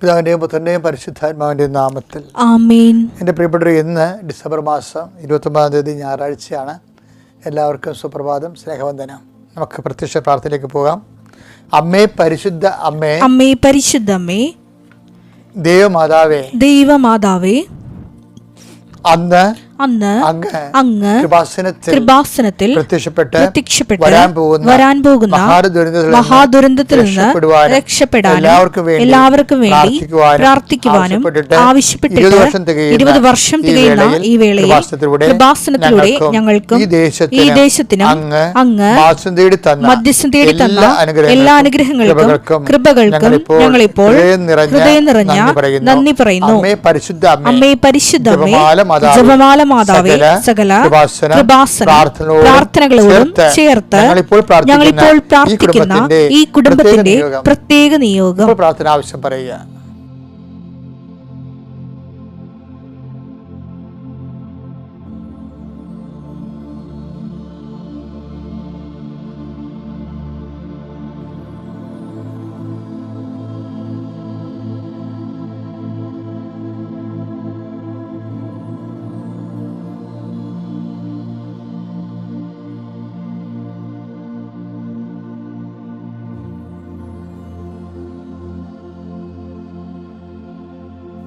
പിതാവിന്റെയും പുത്രന്റെയും പരിശുദ്ധാത്മാവിന്റെയും നാമത്തിൽ. ആമേൻ. എന്റെ പ്രിയപ്പെട്ടവർ ഇന്ന് ഡിസംബർ മാസം ഇരുപത്തൊമ്പതാം തീയതി ഞായറാഴ്ചയാണ്. എല്ലാവർക്കും സുപ്രഭാതം സ്നേഹവന്ദനം. നമുക്ക് പ്രത്യക്ഷ പ്രാർത്ഥനയിലേക്ക് പോകാം. അമ്മേ പരിശുദ്ധ അമ്മേ. അമ്മേ പരിശുദ്ധ അമ്മേ. ദൈവമാതാവേ. ദൈവമാതാവേ. അന്ന് അന്ന് അങ്ങ് അങ്ങ് കൃപാസനത്തിൽ പ്രത്യക്ഷപ്പെട്ട് വരാൻ പോകുന്ന മഹാദുരന്തത്തിൽ നിന്ന് രക്ഷപ്പെടാനും എല്ലാവർക്കും വേണ്ടി പ്രാർത്ഥിക്കുവാനും ആവശ്യപ്പെട്ടിട്ട് ഇരുപത് വർഷം തികയുന്ന ഈ വേളയിൽ കൃപാസനത്തിലൂടെ ഞങ്ങൾക്കും ഈ ദേശത്തിനും അങ്ങ് മധ്യസ്ഥം തേടി തന്ന എല്ലാ അനുഗ്രഹങ്ങൾക്കും കൃപകൾക്കും ഞങ്ങളിപ്പോൾ ഹൃദയം നിറഞ്ഞ നന്ദി പറയുന്നു. അമ്മേ പരിശുദ്ധ അമ്മേ. ജപമാല മാതാവേ, സകല പ്രാർത്ഥനകളോടും ചേർത്ത് ഞങ്ങളിപ്പോൾ പ്രാർത്ഥിക്കുന്ന ഈ കുടുംബത്തിന്റെ പ്രത്യേക നിയോഗം. പ്രാർത്ഥന ആവശ്യം പറയുക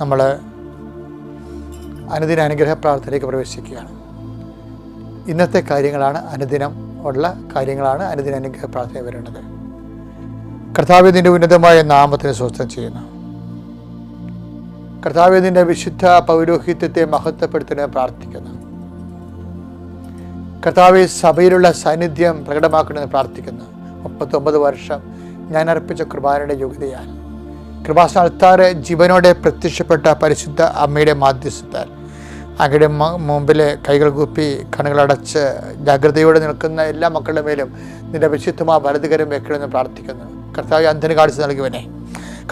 നമ്മൾ അനുദിന അനുഗ്രഹ പ്രാർത്ഥനയിലേക്ക് പ്രവേശിക്കുകയാണ്. ഇന്നത്തെ കാര്യങ്ങളാണ് അനുദിനം ഉള്ള കാര്യങ്ങളാണ് അനുദിന അനുഗ്രഹ പ്രാർത്ഥന വരേണ്ടത് കർത്താവ്യതിന്റെ ഉന്നതമായ നാമത്തിന് സ്വസ്ഥം ചെയ്യുന്നു. കർത്താവ്യതിന്റെ വിശുദ്ധ പൗരോഹിത്യത്തെ മഹത്വപ്പെടുത്തുന്നതിന് പ്രാർത്ഥിക്കുന്നു. കർത്താവ് സഭയിലുള്ള സാന്നിധ്യം പ്രകടമാക്കണമെന്ന് പ്രാർത്ഥിക്കുന്നു. മുപ്പത്തൊമ്പത് വർഷം ഞാൻ അർപ്പിച്ച കുർബാനയുടെ യോഗ്യതയാൽ കൃപാസ്ഥാനത്താറ് ജീവനോടെ പ്രത്യക്ഷപ്പെട്ട പരിശുദ്ധ അമ്മയുടെ മാധ്യസ്ഥത്താൽ. അങ്ങയുടെ മുമ്പിൽ കൈകൾ കൂപ്പി കണ്ണുകളടച്ച് ജാഗ്രതയോടെ നിൽക്കുന്ന എല്ലാ മക്കളുടെ മേലും നിന്റെ വിശുദ്ധമായ വലതുകരം വെക്കണമെന്ന് പ്രാർത്ഥിക്കുന്നു. കർത്താവ് അന്ധന് കാണിച്ചു നൽകുവനെ.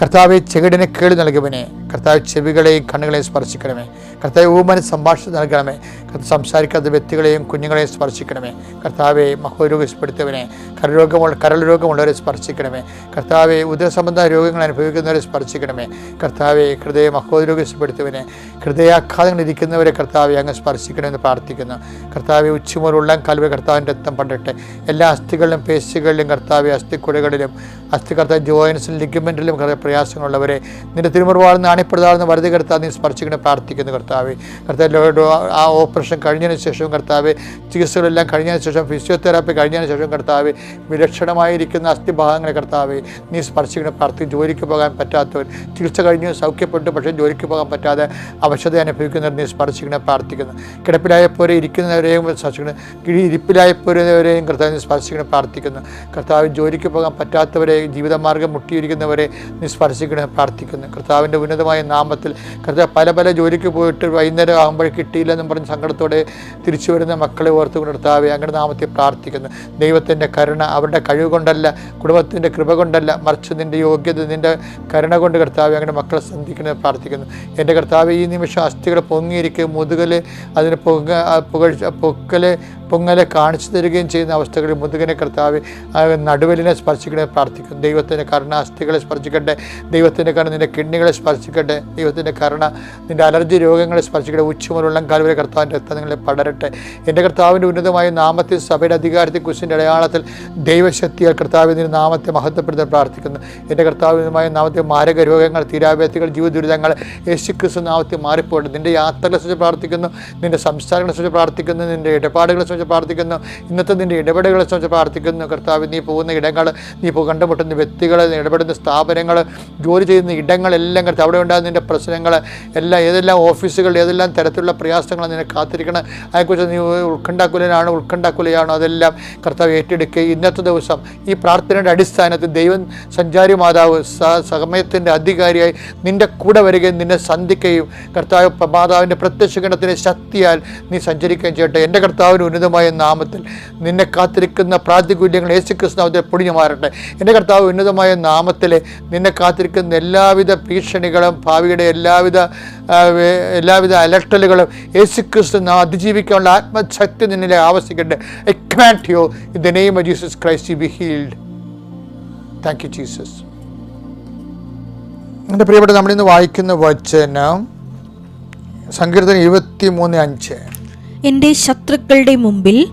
കർത്താവ് ചെകിടിനെ കേട് നൽകുവനെ. കർത്താവ് ചെവികളെയും കണ്ണുകളെയും സ്പർശിക്കണമേ. കർത്താവ് ഊമന് സംഭാഷണം നൽകണമേ. കർത്താവ് സംസാരിക്കാത്ത വ്യക്തികളെയും കുഞ്ഞുങ്ങളെയും സ്പർശിക്കണമേ. കർത്താവെ മഹോരോഗപ്പെടുത്തിയവനെ കരരോഗമുള്ള കരൾ രോഗമുള്ളവരെ സ്പർശിക്കണമേ. കർത്താവെ ഉദരസംബന്ധ രോഗങ്ങൾ അനുഭവിക്കുന്നവരെ സ്പർശിക്കണമേ. കർത്താവെ ഹൃദയ മഹോരോഗപ്പെടുത്തിയവനെ ഹൃദയാഘാതങ്ങൾ ഇരിക്കുന്നവരെ കർത്താവെ അങ്ങ് സ്പർശിക്കണമെന്ന് പ്രാർത്ഥിക്കുന്നു. കർത്താവെ ഉച്ചമുറുള്ള കൽവ കർത്താവിന്റെ രക്തം പണ്ടട്ടെ എല്ലാ അസ്ഥികളിലും പേശികളിലും കർത്താവെ അസ്ഥിക്കുടകളിലും അസ്ഥി കർത്താവ് ജോയിൻസിലും ലിഗമെന്റിലും കർത്താവ് പ്രയാസങ്ങളുള്ളവരെ നിന്റെ തിരുമുറുവാഴ്ന്ന് അണിപ്പെടുതാവുന്ന വറുതി കർത്താവ് നീ സ്പർശിക്കണം പ്രാർത്ഥിക്കുന്നു കർത്താവെ. കർത്താവ് ആ ഓപ്പറേഷൻ കഴിഞ്ഞതിന് ശേഷവും കർത്താവ് ചികിത്സകളെല്ലാം കഴിഞ്ഞതിന് ശേഷം ഫിസിയോതെറാപ്പി കഴിഞ്ഞതിന് ശേഷം കർത്താവ് വിലക്ഷണമായിരിക്കുന്ന അസ്ഥിഭാഗങ്ങളെ കർത്താവ് നീ സ്പർശിക്കണം പ്രാർത്ഥി ജോലിക്ക് പോകാൻ പറ്റാത്തവർ ചികിത്സ കഴിഞ്ഞ് സൗഖ്യപ്പെട്ടു പക്ഷേ ജോലിക്ക് പോകാൻ പറ്റാതെ അവശത അനുഭവിക്കുന്നവർ നീ സ്പർശിക്കണം പ്രാർത്ഥിക്കുന്നു. കിടപ്പിലായപ്പോരെ ഇരിക്കുന്നവരെയും സ്പർശിക്കണം കിഴി ഇരിപ്പിലായപ്പോരെയും കർത്താവ് നീ സ്പർശിക്കണം പ്രാർത്ഥിക്കുന്നു. കർത്താവ് ജോലിക്ക് പോകാൻ പറ്റാത്തവരെ ജീവിതമാർഗം മുട്ടിയിരിക്കുന്നവരെ നീ സ്പർശിക്കണം പ്രാർത്ഥിക്കുന്നു. കർത്താവിന്റെ ഉന്നതമായ നാമത്തിൽ കർത്താവ് പല പല ജോലിക്ക് പോയിട്ട് വൈകുന്നേരം ആകുമ്പോൾ കിട്ടിയില്ലെന്നും പറഞ്ഞ് സങ്കടത്തോടെ തിരിച്ചു വരുന്ന മക്കളെ ഓർത്തുകൊണ്ട് കർത്താവെ അങ്ങനെ നാമത്തെ പ്രാർത്ഥിക്കുന്നു. ദൈവത്തിന്റെ കരുണ അവരുടെ കഴിവ് കൊണ്ടല്ല കുടുംബത്തിന്റെ കൃപ കൊണ്ടല്ല മറിച്ച് നിന്റെ യോഗ്യത നിന്റെ കരുണ കൊണ്ട് കർത്താവെ അങ്ങനെ മക്കളെ സന്ധിക്കുന്നത് പ്രാർത്ഥിക്കുന്നു. എന്റെ കർത്താവ് ഈ നിമിഷം അസ്ഥികൾ പൊങ്ങിയിരിക്കുക മുതുകൽ അതിന് ആ പുകഴ്ച പൊക്കൽ പൊങ്ങലെ കാണിച്ചു തരികയും ചെയ്യുന്ന അവസ്ഥകളിൽ മുതുകനെ കർത്താവ് നടുവലിനെ സ്പർശിക്കണേ പ്രാർത്ഥിക്കുന്നു ദൈവത്തിന്റെ കരുണ അസ്ഥികളെ സ്പർശിക്കട്ടെ. ദൈവത്തിന്റെ കരുണ നിന്റെ കിഡ്നികളെ സ്പർശിക്കട്ടെ. ദൈവത്തിന്റെ കരുണ നിന്റെ അലർജി രോഗങ്ങളെ സ്പർശിക്കട്ടെ. ഉച്ചമുള്ളം കാലുവരെ കർത്താവിന്റെ രക്തം നിങ്ങളെ പടരട്ടെ. എന്റെ കർത്താവിന്റെ ഉന്നതമായ നാമത്തിൽ സഭയുടെ അധികാരത്തിൽ കുശിന്റെ അടയാളത്തിൽ ദൈവശക്തിയാൽ കർത്താവിന്റെ നാമത്തെ മഹത്വപ്പെടുത്താൻ പ്രാർത്ഥിക്കുന്നു. എന്റെ കർത്താവിനുമായ നാമത്തെ മാരക രോഗങ്ങൾ തീരാവേത്തികൾ ജീവ ദുരിതങ്ങൾ യേശുക്രിസ്തു നാമത്തെ മാറിപ്പോട്ടെ നിന്റെ യാത്രകളെ കുറിച്ച് പ്രാർത്ഥിക്കുന്നു. നിന്റെ സംസ്ഥാനങ്ങളെ കുറിച്ച് പ്രാർത്ഥിക്കുന്നു. നിന്റെ ഇടപാടുകളെ കുറിച്ച് പ്രാർത്ഥിക്കുന്നു. ഇന്നത്തെ നിന്റെ ഇടപെടലുകളെ സംബന്ധിച്ച് പ്രാർത്ഥിക്കുന്നു. കർത്താവ് നീ പോകുന്ന ഇടങ്ങൾ നീ ഇപ്പോൾ കണ്ടുമുട്ടുന്ന വ്യക്തികൾ ഇടപെടുന്ന സ്ഥാപനങ്ങൾ ജോലി ചെയ്യുന്ന ഇടങ്ങളെല്ലാം കർത്താവ് അവിടെ ഉണ്ടാകുന്ന നിന്റെ പ്രശ്നങ്ങൾ എല്ലാം ഏതെല്ലാം ഓഫീസുകൾ ഏതെല്ലാം തരത്തിലുള്ള പ്രയാസങ്ങൾ നിന്നെ കാത്തിരിക്കണം അതിനെക്കുറിച്ച് നീ ഉത്കണ്ഠാക്കുലനാണോ ഉത്കണ്ഠാക്കുലയാണോ അതെല്ലാം കർത്താവ് ഏറ്റെടുക്കുക ഇന്നത്തെ ദിവസം ഈ പ്രാർത്ഥനയുടെ അടിസ്ഥാനത്തിൽ ദൈവം സഞ്ചാരി മാതാവ് സമയത്തിന്റെ അധികാരിയായി നിന്റെ കൂടെ വരികയും നിന്നെ സന്ധിക്കുകയും കർത്താവ് മാതാവിന്റെ പ്രത്യക്ഷ ഗണത്തിന്റെ ശക്തിയാൽ നീ സഞ്ചരിക്കുകയും ചെയ്യട്ടെ. എന്റെ കർത്താവിന് ഉന്നതമായ നാമത്തിൽ നിന്നെ കാത്തിരിക്കുന്ന പ്രാതികൂല്യങ്ങൾ യേശുക്രിസ്തുനാമത്തിൽ പൊടിഞ്ഞു മാറട്ടെ എന്റെ കർത്താവ് ഉന്നതമായ നാമത്തിൽ നിന്നെ കാത്തിരിക്കുന്ന എല്ലാവിധ ഭീഷണികളും ഭാവിയുടെ എല്ലാവിധ എല്ലാവിധ അലട്ടലുകളും യേശുക്രിസ്തു നാം അതിജീവിക്കാനുള്ള ആത്മശക്തി നിന്നിലെ ആവശ്യിക്കട്ടെ I in the name of Jesus Christ be healed thank you Jesus എന്റെ പ്രിയപ്പെട്ട നമ്മളിന്ന് വായിക്കുന്ന വചനം സങ്കീർത്തനം ഇരുപത്തി മൂന്ന് അഞ്ച്. എന്റെ ശത്രുക്കളുടെ മുമ്പിൽ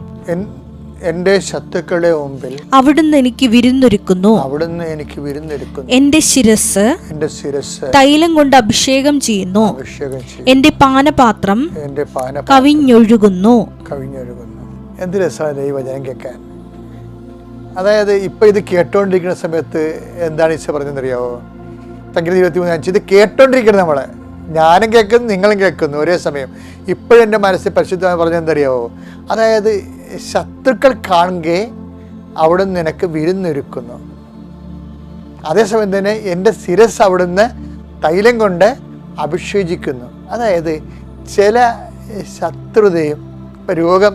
എന്റെ ശത്രുക്കളുടെ മുമ്പിൽ അവിടുന്ന് എനിക്ക് വിരുന്നൊരുക്കുന്നു. അവിടുന്ന് എനിക്ക് വിരുന്നൊരുക്കുന്നു. എന്റെ ശിരസ് എന്റെ ശിരസ് തൈലം കൊണ്ട് അഭിഷേകം ചെയ്യുന്നു. അഭിഷേകം എന്റെ പാനപാത്രം എന്റെ പാന കവിഞ്ഞൊഴുകുന്നു. കവിഞ്ഞൊഴുകുന്നു. എന്ത് രസമാണ് ഈ വചനം കേൾക്കാൻ? അതായത് ഇപ്പൊ ഇത് കേട്ടോണ്ടിരിക്കുന്ന സമയത്ത് എന്താണ് ഈശോ പറഞ്ഞതെന്നറിയാവോ? തങ്കിൽ ഇരുപത്തി മൂന്ന് അഞ്ച്. ഇത് കേട്ടോണ്ടിരിക്കണം നമ്മളെ. ഞാനും കേൾക്കുന്നു നിങ്ങളും കേൾക്കുന്നു ഒരേ സമയം. ഇപ്പോഴും എന്റെ മനസ്സിൽ പരിശുദ്ധമായി പറഞ്ഞെന്തറിയാവോ അതായത് ശത്രുക്കൾ കാണുകെ അവിടെ നിനക്ക് വിരുന്നൊരുക്കുന്നു. അതേസമയം തന്നെ എന്റെ ശിരസ് അവിടുന്ന് തൈലം കൊണ്ട് അഭിഷേചിക്കുന്നു. അതായത് ചില ശത്രുതയും ഇപ്പം രോഗം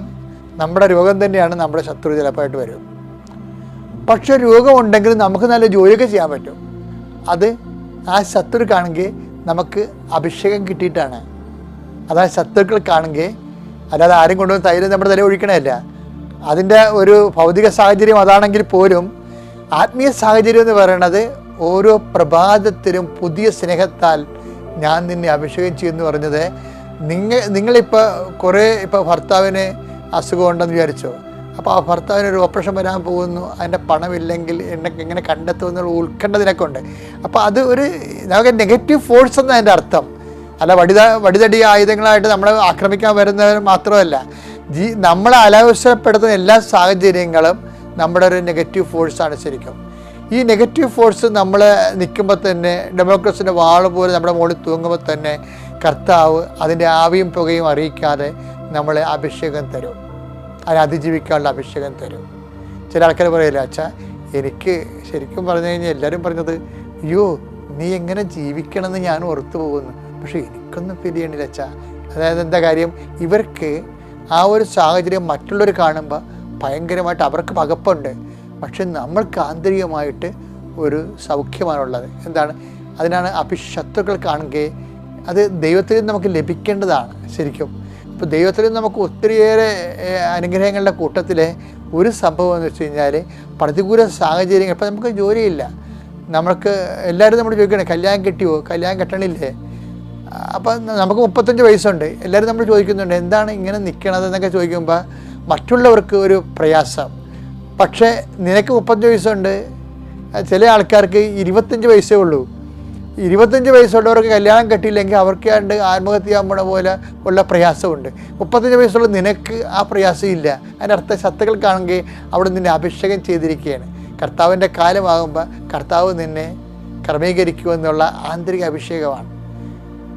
നമ്മുടെ രോഗം തന്നെയാണ് നമ്മുടെ ശത്രു ചിലപ്പോഴായിട്ട് വരും പക്ഷെ രോഗമുണ്ടെങ്കിൽ നമുക്ക് നല്ല ജോലിയൊക്കെ ചെയ്യാൻ പറ്റും. അത് ആ ശത്രു കാണുമെങ്കിൽ നമുക്ക് അഭിഷേകം കിട്ടിയിട്ടാണ്. അതായത് ശത്രുക്കൾ കാണുമെങ്കിൽ അല്ലാതെ ആരും കൊണ്ടുവന്ന് തൈര് നമ്മുടെ തല ഒഴിക്കണമല്ല അതിന്റെ ഒരു ഭൗതിക സാഹചര്യം അതാണെങ്കിൽ പോലും ആത്മീയ സാഹചര്യം എന്ന് പറയുന്നത് ഓരോ പ്രഭാതത്തിലും പുതിയ സ്നേഹത്താൽ ഞാൻ നിന്നെ അഭിഷേകം ചെയ്യുമെന്ന് പറഞ്ഞത്. നിങ്ങൾ നിങ്ങളിപ്പോൾ കുറേ ഇപ്പോൾ ഭർത്താവിന് അസുഖം ഉണ്ടെന്ന് വിചാരിച്ചോ? അപ്പോൾ ആ ഭർത്താവിന് ഒരു ഓപ്പറേഷൻ വരാൻ പോകുന്നു. അതിന്റെ പണമില്ലെങ്കിൽ എന്നെ എങ്ങനെ കണ്ടെത്തുമെന്നുള്ള ഉത്കണ്ഠ നിനക്കുണ്ട് അപ്പോൾ അത് ഒരു നമുക്ക് നെഗറ്റീവ് ഫോഴ്സ് എന്നാണ് അതിന്റെ അർത്ഥം. അല്ല വടിത വടിതടി ആയുധങ്ങളായിട്ട് നമ്മളെ ആക്രമിക്കാൻ വരുന്നവർ മാത്രമല്ല ജീ നമ്മളെ അലവസരപ്പെടുത്തുന്ന എല്ലാ സാഹചര്യങ്ങളും നമ്മുടെ ഒരു നെഗറ്റീവ് ഫോഴ്സാണ് ശരിക്കും. ഈ നെഗറ്റീവ് ഫോഴ്സ് നമ്മൾ നിൽക്കുമ്പോൾ തന്നെ ഡെമോക്രസിന്റെ വാൾ പോലെ നമ്മുടെ മുകളിൽ തൂങ്ങുമ്പോൾ തന്നെ കർത്താവ് അതിന്റെ ആവിയും പുകയും അറിയിക്കാതെ നമ്മളെ അഭിഷേകം തരും. അതിനെ അതിജീവിക്കാനുള്ള അഭിഷേകം തരും. ചില ആൾക്കാർ പറയില്ല അച്ഛാ എനിക്ക് ശരിക്കും പറഞ്ഞു കഴിഞ്ഞാൽ എല്ലാവരും പറഞ്ഞത് അയ്യോ നീ എങ്ങനെ ജീവിക്കണമെന്ന് ഞാൻ ഓർത്തു പോകുന്നു. പക്ഷേ എനിക്കൊന്നും ഫീൽ ചെയ്യണില്ല അച്ഛാ. അതായത് എന്താ കാര്യം? ഇവർക്ക് ആ ഒരു സാഹചര്യം മറ്റുള്ളവർ കാണുമ്പോൾ ഭയങ്കരമായിട്ട് അവർക്ക് പകപ്പുണ്ട്. പക്ഷെ നമ്മൾക്ക് ആന്തരികമായിട്ട് ഒരു സൗഖ്യമാണുള്ളത്. എന്താണ്? അതിനാണ് അഭിശത്രുക്കൾ കാണുകയെ അത് ദൈവത്തിൽ നമുക്ക് ലഭിക്കേണ്ടതാണ് ശരിക്കും. ഇപ്പോൾ ദൈവത്തിൽ നമുക്ക് ഒത്തിരിയേറെ അനുഗ്രഹങ്ങളുടെ കൂട്ടത്തിലെ ഒരു സംഭവം എന്ന് വെച്ച് കഴിഞ്ഞാൽ പ്രതികൂല സാഹചര്യങ്ങൾ. ഇപ്പം നമുക്ക് ജോലിയില്ല. നമുക്ക് എല്ലാവരും നമ്മൾ ചോദിക്കണേ കല്യാണം കിട്ടിയോ? കല്യാണം കിട്ടണില്ലേ? അപ്പം നമുക്ക് മുപ്പത്തഞ്ച് വയസ്സുണ്ട്. എല്ലാവരും നമ്മൾ ചോദിക്കുന്നുണ്ട് എന്താണ് ഇങ്ങനെ നിൽക്കണത് എന്നൊക്കെ ചോദിക്കുമ്പോൾ മറ്റുള്ളവർക്ക് ഒരു പ്രയാസം. പക്ഷേ നിനക്ക് മുപ്പത്തഞ്ച് വയസ്സുണ്ട്. ചില ആൾക്കാർക്ക് ഇരുപത്തഞ്ച് വയസ്സേ ഉള്ളൂ. ഇരുപത്തഞ്ച് വയസ്സുള്ളവർക്ക് കല്യാണം കെട്ടിയില്ലെങ്കിൽ അവർക്ക് കണ്ട് ആത്മഹത്യ ചെയ്യാൻ പോലെ ഉള്ള പ്രയാസമുണ്ട്. മുപ്പത്തഞ്ച് വയസ്സുള്ള നിനക്ക് ആ പ്രയാസം ഇല്ല. അതിന്റെ അർത്ഥം ശത്രുക്കൾ കാണുകയും അവിടെ നിന്നെ അഭിഷേകം ചെയ്തിരിക്കുകയാണ്. കർത്താവിന്റെ കാലമാകുമ്പോൾ കർത്താവ് നിന്നെ ക്രമീകരിക്കുമെന്നുള്ള ആന്തരിക അഭിഷേകമാണ്.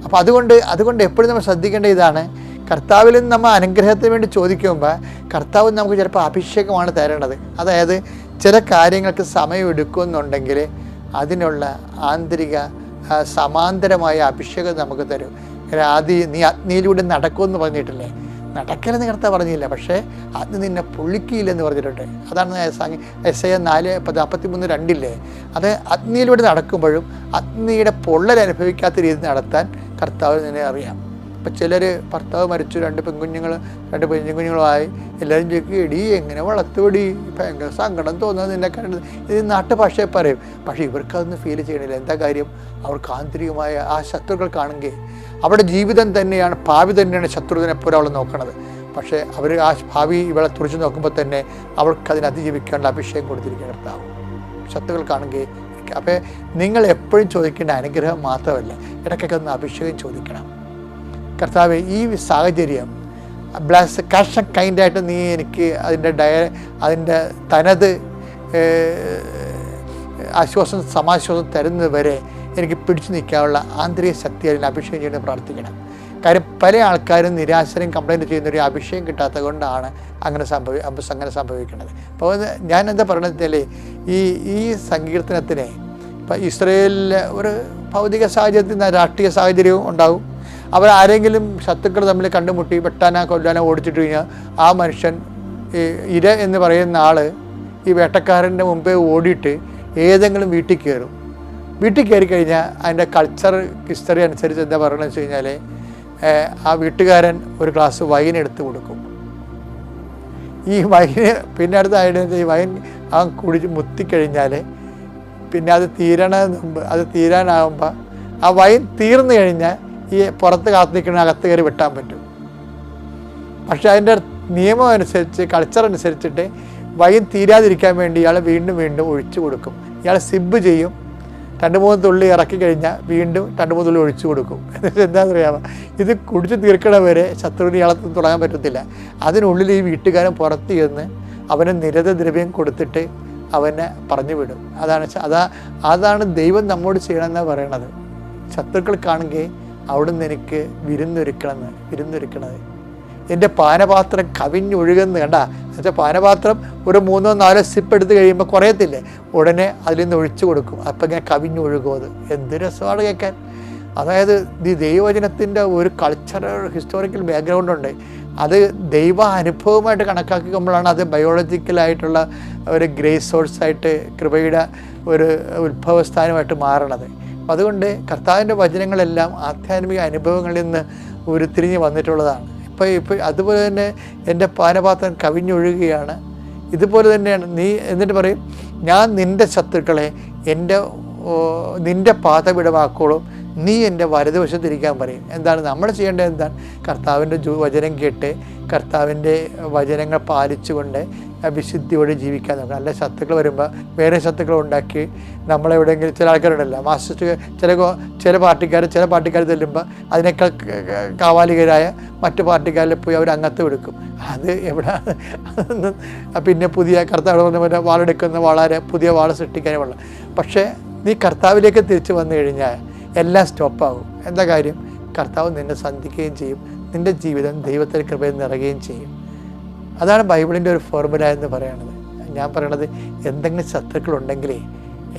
അപ്പോൾ അതുകൊണ്ട് അതുകൊണ്ട് എപ്പോഴും നമ്മൾ ശ്രദ്ധിക്കേണ്ട ഇതാണ് കർത്താവിൽ നിന്ന് നമ്മൾ അനുഗ്രഹത്തിന് വേണ്ടി ചോദിക്കുമ്പോൾ കർത്താവ് നമുക്ക് ചിലപ്പോൾ അഭിഷേകമാണ് തരേണ്ടത്. അതായത് ചില കാര്യങ്ങൾക്ക് സമയം എടുക്കുമെന്നുണ്ടെങ്കിൽ അതിനുള്ള ആന്തരിക സമാന്തരമായ അഭിഷേകം നമുക്ക് തരും. ആദ്യം നീ അഗ്നിയിലൂടെ നടക്കുമെന്ന് പറഞ്ഞിട്ടില്ലേ? നടക്കലെന്ന് കർത്താവ് പറഞ്ഞില്ല. പക്ഷേ അത് നിന്നെ പൊള്ളിക്കില്ലെന്ന് പറഞ്ഞിട്ടുണ്ട്. അതാണ് എസ് ഐ നാല് നാൽപ്പത്തി മൂന്ന് രണ്ടില്ലേ? അത് അഗ്നിയിലൂടെ നടക്കുമ്പോഴും അഗ്നിയുടെ പൊള്ളൽ അനുഭവിക്കാത്ത രീതി നടത്താൻ കർത്താവ് നിന്നെ അറിയാം. ഇപ്പം ചിലർ ഭർത്താവ് മരിച്ചു രണ്ട് പെൺകുഞ്ഞുങ്ങൾ രണ്ട് പെൺകുഞ്ഞുങ്ങളുമായി എല്ലാവരും ചോദിക്കും എടി എങ്ങനെ വളർത്തുപടി ഭയങ്കര സങ്കടം തോന്നുന്നത് നിന്നെ കണ്ടത് ഇത് നാട്ടുഭാഷയെ പറയും. പക്ഷേ ഇവർക്കതൊന്നും ഫീൽ ചെയ്യണില്ല. എന്താ കാര്യം? അവർക്ക് ആന്തരികമായ ആ ശത്രുക്കൾ കാണുകയെ അവരുടെ ജീവിതം തന്നെയാണ് ഭാവി തന്നെയാണ് ശത്രുവിനെ പോലെ അവൾ നോക്കണത്. പക്ഷേ അവർ ആ ഭാവി ഇവളെ തുറച്ചു നോക്കുമ്പോൾ തന്നെ അവർക്ക് അതിനെ അതിജീവിക്കേണ്ട അഭിഷേകം കൊടുത്തിരിക്കുന്ന കർത്താവ്. ശത്രുക്കൾ കാണുകയും അപ്പോൾ നിങ്ങൾ എപ്പോഴും ചോദിക്കേണ്ട അനുഗ്രഹം മാത്രമല്ല ഇടയ്ക്കൊക്കെ ഒന്ന് അഭിഷേകം ചോദിക്കണം. കർത്താവ് ഈ സാഹചര്യം ബ്ലസ് കാഷ് കൈൻഡായിട്ട് നീ എനിക്ക് അതിന്റെ ഡയ അതിന്റെ തനത് ആശ്വാസം സമാശ്വാസം തരുന്നതുവരെ എനിക്ക് പിടിച്ചു നിൽക്കാനുള്ള ആന്തരിക ശക്തി അതിന് അഭിഷേകം ചെയ്യുന്നത് പ്രാർത്ഥിക്കണം. കാര്യം പല ആൾക്കാരും നിരാശരും കംപ്ലൈന്റ് ചെയ്യുന്ന ഒരു അഭിഷേകം കിട്ടാത്തത് കൊണ്ടാണ് അങ്ങനെ സംഭവി അങ്ങനെ സംഭവിക്കുന്നത്. അപ്പോൾ ഞാൻ എന്താ പറയണത് വെച്ചാൽ ഈ ഈ സങ്കീർത്തനത്തിനെ ഇപ്പം ഇസ്രയേലിലെ ഒരു ഭൗതിക സാഹചര്യത്തിൽ രാഷ്ട്രീയ സാഹചര്യവും ഉണ്ടാകും. അവർ ആരെങ്കിലും ശത്രുക്കൾ തമ്മിൽ കണ്ടുമുട്ടി വെട്ടാനോ കൊല്ലാനോ ഓടിച്ചിട്ട് കഴിഞ്ഞാൽ ആ മനുഷ്യൻ ഇര എന്ന് പറയുന്ന ആൾ ഈ വേട്ടക്കാരന്റെ മുമ്പേ ഓടിയിട്ട് ഏതെങ്കിലും വീട്ടിൽ കയറും. വീട്ടിൽ കയറി കഴിഞ്ഞാൽ അതിന്റെ കൾച്ചർ ഹിസ്റ്ററി അനുസരിച്ച് എന്താ പറയണമെന്ന് വെച്ച് കഴിഞ്ഞാൽ ആ വീട്ടുകാരൻ ഒരു ഗ്ലാസ് വൈൻ എടുത്ത് കൊടുക്കും. ഈ വൈന് പിന്നെ അടുത്ത ആയിട്ട് ഈ വൈൻ ആ കുടിച്ച് മുത്തിക്കഴിഞ്ഞാൽ പിന്നെ അത് തീരണ അത് തീരാനാകുമ്പോൾ ആ വൈൻ തീർന്നു കഴിഞ്ഞാൽ ഈ പുറത്ത് കാത്തു നിൽക്കുന്ന അകത്ത് കയറി വെട്ടാൻ പറ്റും. പക്ഷെ അതിന്റെ നിയമം അനുസരിച്ച് കൾച്ചർ അനുസരിച്ചിട്ട് വൈൻ തീരാതിരിക്കാൻ വേണ്ടി ഇയാൾ വീണ്ടും വീണ്ടും ഒഴിച്ചു കൊടുക്കും. ഇയാൾ സിബ് ചെയ്യും. രണ്ട് മൂന്ന് തുള്ളി ഇറക്കി കഴിഞ്ഞാൽ വീണ്ടും രണ്ട് മൂന്ന് തുള്ളി ഒഴിച്ചു കൊടുക്കും. എന്നിട്ട് എന്താണെന്ന് അറിയാമോ ഇത് കുടിച്ച് തീർക്കണവരെ ശത്രുവിന് ഇയാളെ തുടങ്ങാൻ പറ്റത്തില്ല. അതിനുള്ളിൽ ഈ വീട്ടുകാരൻ പുറത്ത് ചെന്ന് അവന് നിരത ദ്രവ്യം കൊടുത്തിട്ട് അവനെ പറഞ്ഞു വിടും. അതാണ് അതാ അതാണ് ദൈവം നമ്മോട് ചെയ്യണമെന്നാണ് പറയണത്. ശത്രുക്കൾ കാണുകയും അവിടുന്ന് എനിക്ക് വിരുന്നൊരുക്കണമെന്ന് വിരുന്നൊരുക്കണത്. എന്റെ പാനപാത്രം കവിഞ്ഞൊഴുകുന്ന കണ്ട? എന്നുവെച്ചാൽ പാനപാത്രം ഒരു മൂന്നോ നാലോ സിപ്പ് എടുത്ത് കഴിയുമ്പോൾ കുറയത്തില്ലേ? ഉടനെ അതിൽ നിന്ന് ഒഴിച്ചു കൊടുക്കും. അപ്പം ഇങ്ങനെ കവിഞ്ഞൊഴുകും അത്. എന്ത് രസമാണ് കേൾക്കാൻ. അതായത് ഈ ദൈവവചനത്തിന്റെ ഒരു കൾച്ചറൽ ഹിസ്റ്റോറിക്കൽ ബാക്ക്ഗ്രൗണ്ട് ഉണ്ട്. അത് ദൈവ അനുഭവമായിട്ട് കണക്കാക്കുമ്പോഴാണ് അത് ബയോളജിക്കലായിട്ടുള്ള ഒരു ഗ്രേസ് സോഴ്സായിട്ട് കൃപയുടെ ഒരു ഉത്ഭവസ്ഥാനമായിട്ട് മാറണത്. അതുകൊണ്ട് കർത്താവിന്റെ വചനങ്ങളെല്ലാം ആധ്യാത്മിക അനുഭവങ്ങളിൽ നിന്ന് ഉരുത്തിരിഞ്ഞ് വന്നിട്ടുള്ളതാണ്. ഇപ്പോൾ ഇപ്പോൾ അതുപോലെ തന്നെ എന്റെ പാനപാത്രം കവിഞ്ഞൊഴുകുകയാണ്. ഇതുപോലെ തന്നെയാണ് നീ എന്നിട്ട് പറയും ഞാൻ നിന്റെ ശത്രുക്കളെ എന്റെ നിന്റെ പാത വിടവാക്കോളും നീ എന്റെ വലതുവശത്തിരിക്കാൻ പറയും. എന്താണ് നമ്മൾ ചെയ്യേണ്ടത് എന്താണ്? കർത്താവിന്റെ വചനം കേട്ട് കർത്താവിന്റെ വചനങ്ങൾ പാലിച്ചുകൊണ്ട് വിശുദ്ധിയോടെ ജീവിക്കാൻ നമുക്ക് നല്ല ശത്രുക്കൾ വരുമ്പോൾ വേറെ ശത്രുക്കൾ ഉണ്ടാക്കി നമ്മളെവിടെയെങ്കിലും ചില ആൾക്കാരുണ്ടല്ലോ. മാസ്റ്റർ ചില ചില പാർട്ടിക്കാർ ചില പാർട്ടിക്കാർ തെല്ലുമ്പോൾ അതിനേക്കാൾ കാവാലികരായ മറ്റു പാർട്ടിക്കാരിൽ പോയി അവർ അംഗത്ത് എടുക്കും. അത് എവിടെ? പിന്നെ പുതിയ കർത്താവ് പറഞ്ഞ പോലെ വാളെടുക്കുന്ന വളരെ പുതിയ വാള സൃഷ്ടിക്കാനേ ഉള്ളു പക്ഷേ നീ കർത്താവിലേക്ക് തിരിച്ചു വന്നു കഴിഞ്ഞാൽ എല്ലാം സ്റ്റോപ്പാകും. എന്താ കാര്യം? കർത്താവ് നിന്നെ സന്ധിക്കുകയും ചെയ്യും. നിന്റെ ജീവിതം ദൈവത്തിന്റെ കൃപയിൽ നിറയുകയും ചെയ്യും. അതാണ് ബൈബിളിന്റെ ഒരു ഫോർമുല എന്ന് പറയണത്. ഞാൻ പറയണത് എന്തെങ്കിലും ശത്രുക്കളുണ്ടെങ്കിലേ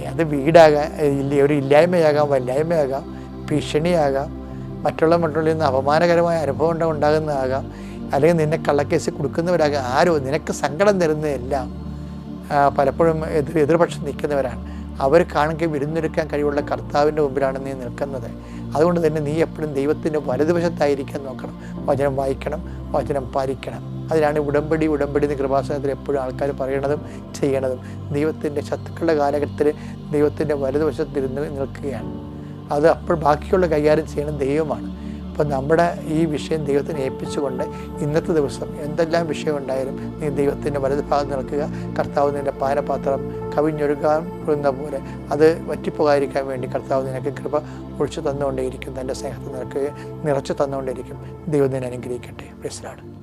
അത് വീടാകാം ഇല്ല ഒരു ഇല്ലായ്മയാകാം വല്ലായ്മയാകാം ഭീഷണിയാകാം മറ്റുള്ള മറ്റുള്ളിൽ നിന്ന് അപമാനകരമായ അനുഭവം ഉണ്ട- ഉണ്ടാകുന്നതാകാം അല്ലെങ്കിൽ നിന്നെ കള്ളക്കേസ് കൊടുക്കുന്നവരാകാം ആരോ നിനക്ക് സങ്കടം തരുന്നതെല്ലാം പലപ്പോഴും എതിർ എതിർപക്ഷം നിൽക്കുന്നവരാണ്. അവർ കാണുക വിരുന്നൊരുക്കാൻ കഴിവുള്ള കർത്താവിന്റെ മുമ്പിലാണ് നീ നിൽക്കുന്നത്. അതുകൊണ്ട് തന്നെ നീ എപ്പോഴും ദൈവത്തിന്റെ വലതുവശത്തായിരിക്കാൻ നോക്കണം. വചനം വായിക്കണം വചനം പാലിക്കണം. അതിനാണ് ഉടമ്പടി ഉടമ്പടി എന്ന് കൃപാസനത്തിൽ എപ്പോഴും ആൾക്കാർ പറയണതും ചെയ്യണതും. ദൈവത്തിന്റെ ശത്രുക്കളുടെ കാലഘട്ടത്തിൽ ദൈവത്തിന്റെ വലതുവശത്തിരുന്ന് നിൽക്കുകയാണ്. അത് അപ്പോൾ ബാക്കിയുള്ള കൈകാര്യം ചെയ്യണം ദൈവമാണ്. അപ്പോൾ നമ്മുടെ ഈ വിഷയം ദൈവത്തിനെ ഏൽപ്പിച്ചുകൊണ്ട് ഇന്നത്തെ ദിവസം എന്തെല്ലാം വിഷയം ഉണ്ടായാലും നീ ദൈവത്തിന്റെ വലത് ഭാഗത്ത് നിൽക്കുക. കർത്താവ് നിന്റെ പാനപാത്രം കവിഞ്ഞൊഴുകാൻ കൊടുന്ന പോലെ അത് വറ്റിപ്പോകാതിരിക്കാൻ വേണ്ടി കർത്താവ് നിനക്ക് കൃപ ഒഴിച്ചു തന്നുകൊണ്ടേയിരിക്കും. തന്റെ സ്നേഹത്തിൽ നിനക്ക് നിറച്ചു തന്നുകൊണ്ടേയിരിക്കും. ദൈവത്തിനെ അനുഗ്രഹിക്കട്ടെ. പ്രശ്നമാണ്